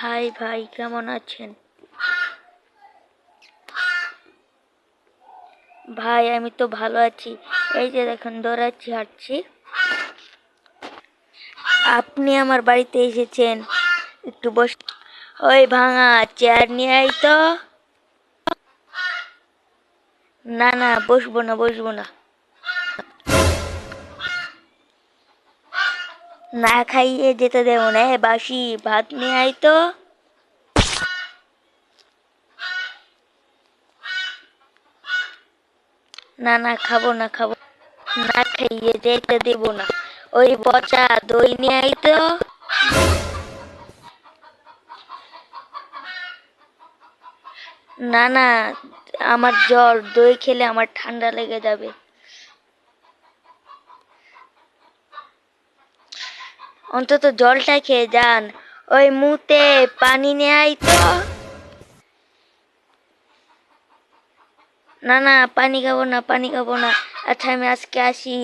High ভাই, কেমন আছেন? ভাই, আমি তো ভালো আছি। এই যে দেখুন, দৌড়াচ্ছি, হাঁটছি। আপনি আমার বাড়িতে এসেছেন। একটু বস ওই ভাঙা চেয়ার নিয়ে আই তো। না না, বসবো না বসবো না। না খাইয়ে যেতে দেবো না বাসি, ভাত নিয়ে আই তো। না না, খাব না খাব। না খাইয়ে যেতে দেবো না, ওই পচা দই নিয়ে আই তো। না না, আমার জ্বর, দই খেলে আমার ঠান্ডা লেগে যাবে। অন্তত জলটা খেয়ে যান। ওই মুতে পানি নেয় তো। না না, পানি খাব না, পানি খাব না। আচ্ছা আমি আজকে আসি।